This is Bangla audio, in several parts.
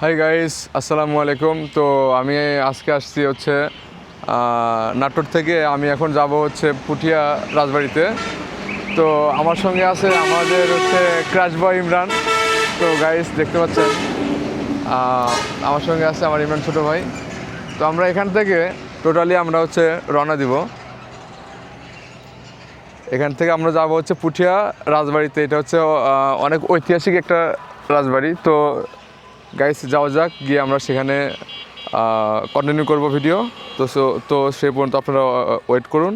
হাই গাইস আসসালামু আলাইকুম। তো আমি আজকে আসছি হচ্ছে নাটোর থেকে। আমি এখন যাব হচ্ছে পুঠিয়া রাজবাড়িতে। তো আমার সঙ্গে আছে আমাদের হচ্ছে ক্রাশ বয় ইমরান। তো গাইস দেখতে পাচ্ছেন আমার সঙ্গে আছে আমার ইমরান ছোটো ভাই। তো আমরা এখান থেকে টোটালি আমরা হচ্ছে রওনা দিব। এখান থেকে আমরা যাব হচ্ছে পুঠিয়া রাজবাড়িতে। এটা হচ্ছে অনেক ঐতিহাসিক একটা রাজবাড়ি। তো গাইস যাওয়া যাক, গিয়ে আমরা সেখানে কন্টিনিউ করব ভিডিও তো তো সে পর্যন্ত আপনারা ওয়েট করুন।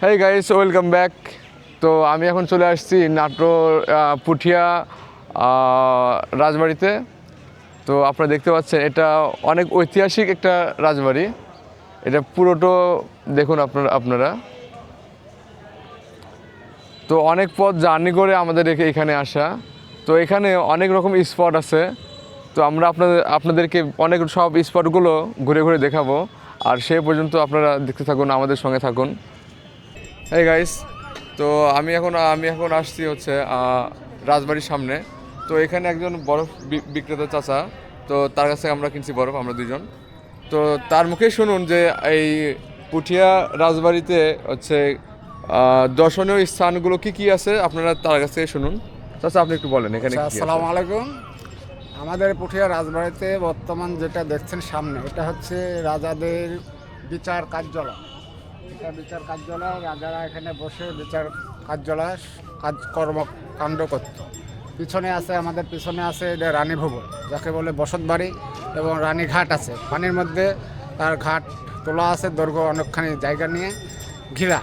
হ্যাঁ গাইস ওয়েলকাম ব্যাক তো আমি এখন চলে আসছি নাটোর পুঠিয়া রাজবাড়িতে। তো আপনারা দেখতে পাচ্ছেন, এটা অনেক ঐতিহাসিক একটা রাজবাড়ি। এটা পুরোটো দেখুন আপনারা আপনারা। তো অনেক পথ জার্নি করে আমাদের এখে- এখানে আসা। তো এখানে অনেক রকম স্পট আছে। তো আমরা আপনাদের, আপনাদেরকে অনেক সব স্পটগুলো ঘুরে ঘুরে দেখাবো। আর সে পর্যন্ত আপনারা দেখতে থাকুন, আমাদের সঙ্গে থাকুন। এই গাইস তো আমি এখন আমি এখন আসছি হচ্ছে রাজবাড়ির সামনে। তো এখানে একজন বরফ বিক্রেতা চাচা, তো তার কাছে আমরা কিনছি বরফ, আমরা দুজন তো তার মুখে শুনুন যে এই পুঠিয়া রাজবাড়িতে হচ্ছে দর্শনীয় স্থানগুলো কি কি আছে, আপনারা তার কাছ শুনুন। চাচা, আপনি একটু বলেন, এখানে? আসসালামু আলাইকুম। আমাদের পুঠিয়া রাজবাড়িতে বর্তমান যেটা দেখছেন সামনে, এটা হচ্ছে রাজাদের বিচার কার্যালয়। বিচার কার্যালয় রাজারা এখানে বসে বিচার কার্যালয় কাজ কর্মকাণ্ড করত। পিছনে আছে আমাদের পিছনে আছে এটা রানী ভবন যাকে বলে বসত বাড়ি এবং রানীঘাট আছে। পানির মধ্যে তার ঘাট তোলা আছে দৈর্ঘ্য অনেকখানি জায়গা নিয়ে ঘিরা।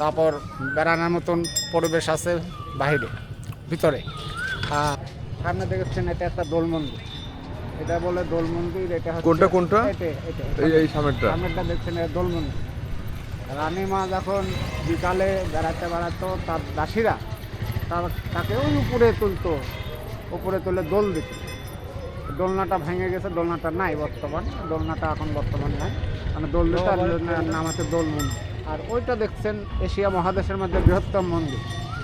তারপর বেড়ানোর মতন পরিবেশ আছে বাইরে ভিতরে। আর সামনে দেখছেন এটা একটা দোল মন্দির। এটা বলে দোল মন্দির এটা কোনটা, কোনটা? এই সামনেরটা। সামনেরটা দেখছেন এটা দোল মন্দির। রানীমা যখন বিকালে বেড়াতে বেড়াতো তার দাসীরা তার তাকে ওই উপরে তুলতো উপরে তুলে দোল দিত। দোলনাটা ভেঙে গেছে দোলনাটা নাই বর্তমান দোলনাটা এখন বর্তমান নাই। মানে দোল নাম আছে দোল মন্দির। আর ওইটা দেখছেন এশিয়া মহাদেশের মধ্যে বৃহত্তম মন্দির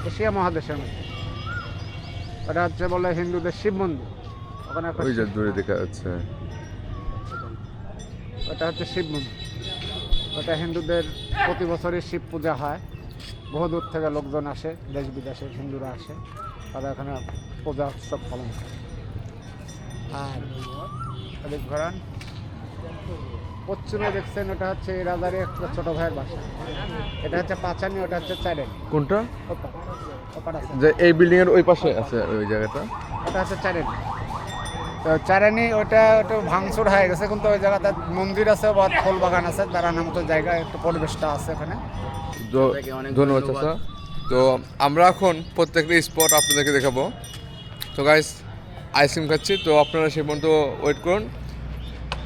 এশিয়া মহাদেশের মধ্যে। ওটা হচ্ছে বলে হিন্দুদের শিব মন্দির। ওখানে দূরে দেখা যাচ্ছে। ওটা হচ্ছে শিব মন্দির। ওটা হিন্দুদের প্রতি বছরই শিব পূজা হয়। বহু দূর থেকে লোকজন আসে দেশ বিদেশের হিন্দুরা আসে। তারা এখানে পূজা উৎসব পালন করে আর এদিক ঘোরান। পশ্চিমে দেখছেন ওটা হচ্ছে এই রাজারই একটা ছোট ভাইয়ের বাসা। এটা হচ্ছে পাঁচানি ওটা হচ্ছে চারেন কোনটা? যে এই বিল্ডিং এর ওই পাশে আছে ওই জায়গাটা? ওটা হচ্ছে চারেনি তো চারেনি ওটা ওটা ভাঙচুর হয়ে গেছে, কিন্তু ওই জায়গাতে মন্দির আছে, বা ফুল বাগান আছে, দাঁড়ানোর মতো জায়গা, একটু পরিবেশটা আছে ওখানে। ধন্যবাদ তো আমরা এখন প্রত্যেকটা স্পট আপনাদেরকে দেখাবো। তো গাইস আইসক্রিম খাচ্ছি, তো আপনারা সে পর্যন্ত ওয়েট করুন।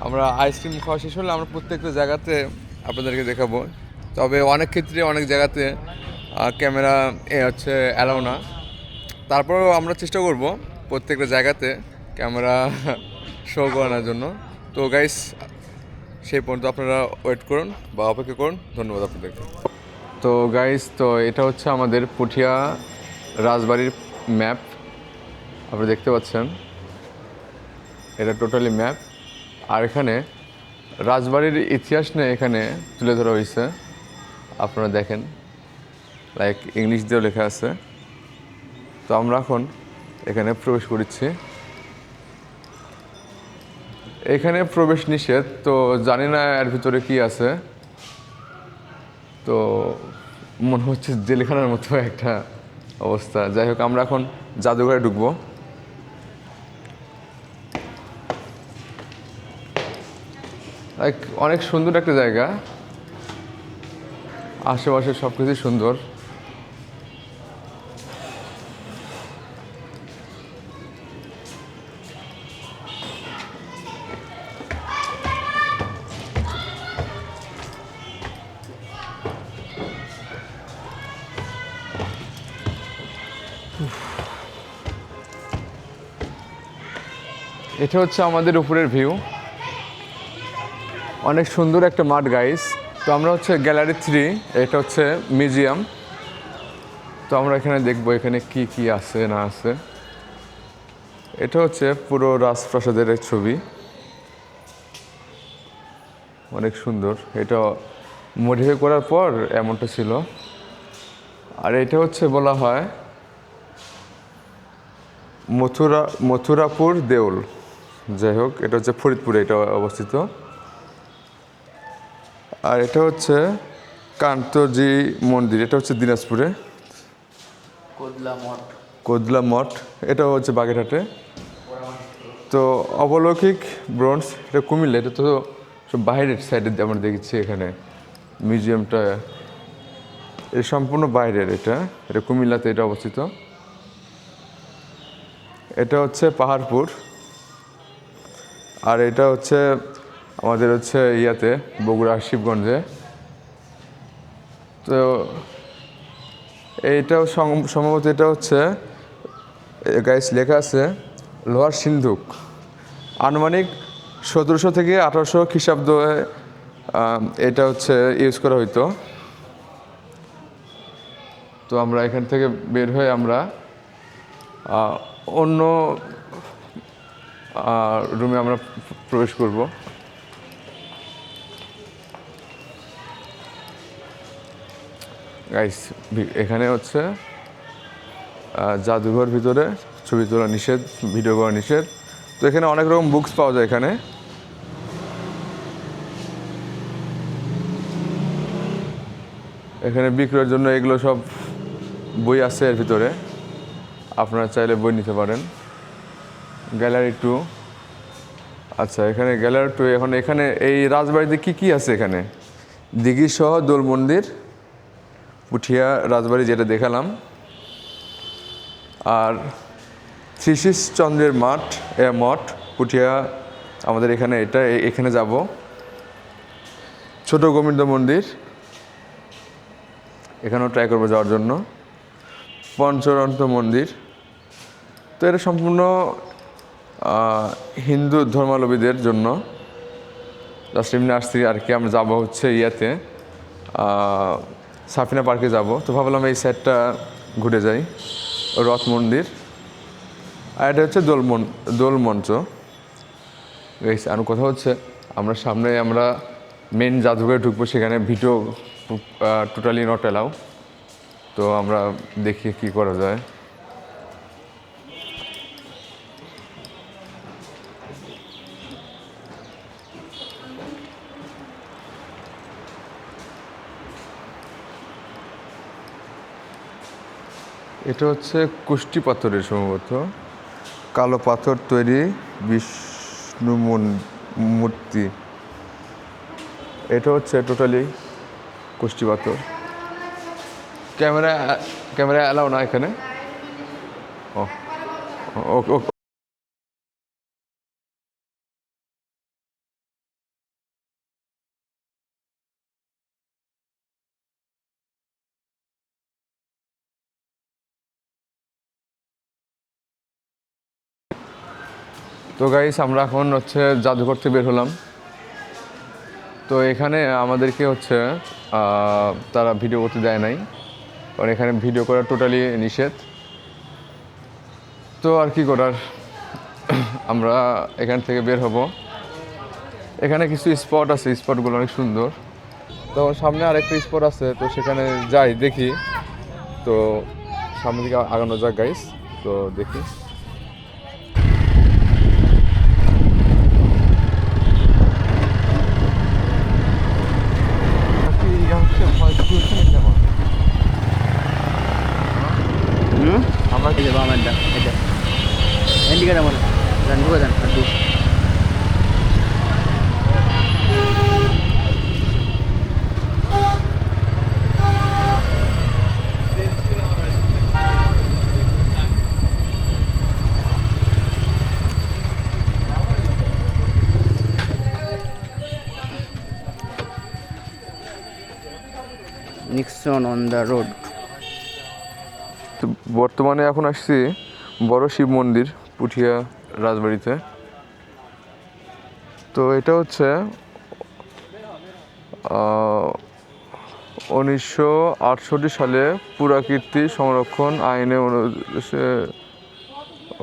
আমরা আইসক্রিম খাওয়া শেষ হলে আমরা প্রত্যেকটা জায়গাতে আপনাদেরকে দেখাবো। তবে অনেক ক্ষেত্রে অনেক জায়গাতে ক্যামেরা এ হচ্ছে অ্যালাউ না। তারপরেও আমরা চেষ্টা করব প্রত্যেকটা জায়গাতে। ক্যামেরা শো করানোর জন্য। তো গাইস সেই পর্যন্ত আপনারা ওয়েট করুন বা অপেক্ষা করুন। ধন্যবাদ আপনাদেরকে। তো গাইস তো এটা হচ্ছে আমাদের পুঠিয়া রাজবাড়ির ম্যাপ আপনারা দেখতে পাচ্ছেন। এটা টোটালি ম্যাপ আর এখানে রাজবাড়ির ইতিহাস নিয়ে এখানে তুলে ধরা হয়েছে। আপনারা দেখেন। লাইক ইংলিশ দিয়েও লেখা আছে। তো আমরা এখন এখানে প্রবেশ করেছি। এখানে প্রবেশ নিষেধ, তো জানি না এর ভিতরে কি আছে। তো মনে হচ্ছে জেলখানার মতো একটা অবস্থা। যাই হোক, আমরা এখন জাদুঘরে ঢুকবো। অনেক সুন্দর একটা জায়গা। আশেপাশে সব কিছুই সুন্দর। এটা হচ্ছে আমাদের উপরের ভিউ অনেক সুন্দর একটা মাঠ গাইস তো আমরা হচ্ছে গ্যালারি থ্রি এটা হচ্ছে মিউজিয়াম তো আমরা এখানে দেখব এখানে কি কি আছে, না আছে। এটা হচ্ছে পুরো রাজপ্রাসাদের ছবি। অনেক সুন্দর। এটা মডিফাই করার পর এমনটা ছিল। আর এটা হচ্ছে বলা হয় মথুরা, মথুরাপুর দেউল। যাই হোক এটা হচ্ছে ফরিদপুরে এটা অবস্থিত। আর এটা হচ্ছে কান্তজি মন্দির এটা হচ্ছে দিনাজপুরে। কোদলা মঠ। কোদলা মঠ এটা হচ্ছে বাগেরহাটে। তো অবলৌকিক ব্রোঞ্জ এটা কুমিল্লা এটা তো সব বাইরের সাইডে আমরা দেখেছি এখানে। মিউজিয়ামটা এটা সম্পূর্ণ বাইরের এটা এটা কুমিল্লাতে এটা অবস্থিত। এটা হচ্ছে পাহাড়পুর। আর এটা হচ্ছে আমাদের হচ্ছে ইয়াতে, বগুড়া, শিবগঞ্জে। তো এইটাও সম- সম্ভবত এটা হচ্ছে গাইস লেখা আছে, লোহার সিন্ধুক। আনুমানিক সতেরোশো থেকে আঠারোশো খ্রিস্টাব্দ এটা হচ্ছে ইউজ করা হইতো। তো আমরা এখান থেকে বের হয়ে আমরা অন্য রুমে আমরা প্রবেশ করব। গাইস এখানে হচ্ছে জাদুঘর ভিতরে ছবি তোলা নিষেধ, ভিডিও করা নিষেধ। তো এখানে অনেক রকম বুকস পাওয়া যায় এখানে। এখানে বিক্রয়ের জন্য এগুলো সব বই আছে এর ভিতরে। আপনারা চাইলে বই নিতে পারেন। Gallery two. আচ্ছা এখানে গ্যালারি টু, এখন এখানে এই রাজবাড়িতে কি কি আছে এখানে? দিঘি সহ দোল মন্দির পুঠিয়া রাজবাড়ি যেটা দেখালাম। আর শ্রীশিস চন্দ্রের মাঠ, এ মঠ, পুঠিয়া, আমাদের এখানে এটা এখানে যাব। ছোট গোবিন্দ মন্দির, এখানেও ট্রাই করব যাওয়ার জন্য। পঞ্চরন্ত মন্দির, তো এটা সম্পূর্ণ হিন্দু ধর্মাবলম্বীদের জন্য জাস্ট এমনি আর কি আমরা যাব হচ্ছে ইয়াতে। সাফিনা পার্কে যাব। তো ভাবলাম এই সাইডটা ঘুরে যাই রথ মন্দির। আর এটা হচ্ছে দোল মন দোল মঞ্চ। Guys, আর কথা হচ্ছে আমরা সামনে আমরা মেন জাদুঘরে ঢুকবো সেখানে ভিডিও টোটালি নট অ্যালাউ তো আমরা দেখি কি করা যায়। এটা হচ্ছে কুষ্টি পাথরের সম্ভবত। কালো পাথর তৈরি বিষ্ণু মূর্তি। এটা হচ্ছে টোটালি কুষ্টি পাথর। ক্যামেরা ক্যামেরা অ্যালাও না এখানে? ও তো গাইস আমরা এখন হচ্ছে জাদুঘর থেকে বের হলাম। তো এখানে আমাদেরকে হচ্ছে তারা ভিডিও করতে দেয় নাই। কারণ এখানে ভিডিও করা টোটালি নিষেধ। তো আর কি করার? আমরা এখান থেকে বের হব। এখানে কিছু স্পট আছে স্পটগুলো অনেক সুন্দর। তো সামনে আরেকটা স্পট আছে, তো সেখানে যাই, দেখি। তো সামনে দিকে আগানো যাক গাইস তো দেখি আমরা এই যে বামেরটা এটা এন্ডিকেট আমার যান ঢুকে যান আর দু নিক্সন অন দ্য রোড। তো বর্তমানে এখন আসছি বড় শিব মন্দির পুঠিয়া রাজবাড়িতে। তো এটা হচ্ছে উনিশশো আটষট্টি সালে পুরাকীর্তি সংরক্ষণ আইনে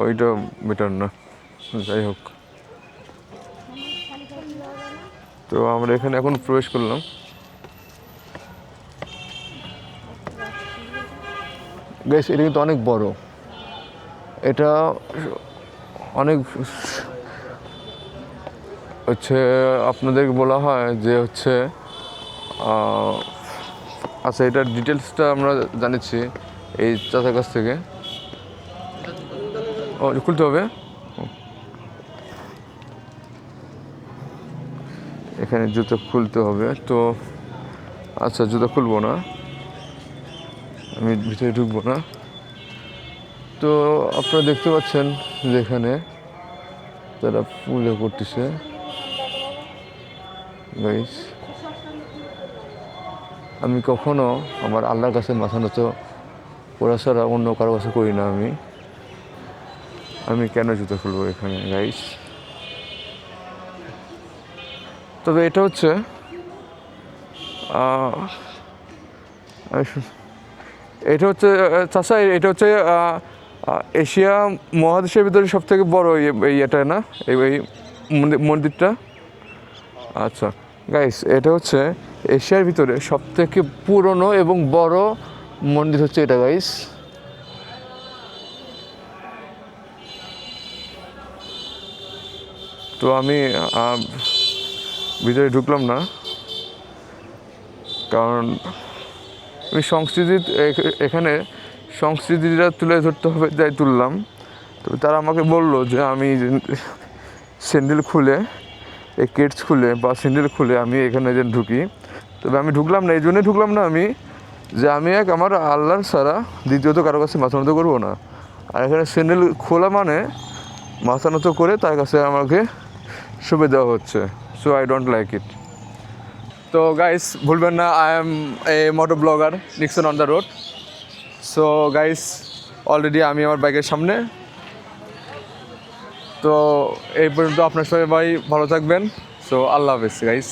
ওইটা বেটার না। যাই হোক। তো আমরা এখানে এখন প্রবেশ করলাম। গাইস এটা কিন্তু অনেক বড়। এটা অনেক হচ্ছে আপনাদেরকে বলা হয় যে হচ্ছে আচ্ছা এটার ডিটেলসটা আমরা জানিছি এই চাচার কাছ থেকে। ও, খুলতে হবে? এখানে জুতো খুলতে হবে, তো আচ্ছা জুতো খুলবো না। আমি ভিতরে ঢুকবো না। তো আপনারা দেখতে পাচ্ছেন যেখানে তারা পূজা করতেছে। গাইস আমি কখনো আমার আল্লাহর কাছে মাথা নত করা ছাড়া অন্য কারও কাছে করি না আমি। আমি কেন জুতো খুলবো এখানে গাইস তবে এটা হচ্ছে আমি এটা হচ্ছে চাচা, এটা হচ্ছে এশিয়া মহাদেশের ভিতরে সব থেকে বড় এই এটা না? এই এই মন্দির- মন্দিরটা? আচ্ছা গাইস এটা হচ্ছে এশিয়ার ভিতরে সব থেকে পুরনো এবং বড় মন্দির হচ্ছে এটা গাইস তো আমি ভিতরে ঢুকলাম না, কারণ আমি সংস্কৃতি এখানে সংস্কৃতিটা তুলে ধরতে হবে তাই তুললাম। তবে তারা আমাকে বলল যে আমি স্যান্ডেল খুলে, এই কেটস খুলে বা স্যান্ডেল খুলে আমি এখানে যেন ঢুকি। তবে আমি ঢুকলাম না, এই জন্যই ঢুকলাম না আমি যে আমি এক আমার আল্লাহর সারা দ্বিতীয়ত কারও কাছে মাথা নত করব না। আর এখানে স্যান্ডেল খোলা মানে মাথা নত করে তার কাছে আমাকে শুভে দেওয়া হচ্ছে। So I don't like it তো গাইস ভুলবেন না I am a moto blogger Nixon on the road so guys already আমি আমার বাইকের সামনে। তো এই পর্যন্ত আপনার সবাই ভালো থাকবেন। সো আল্লাহ হাফেজ গাইস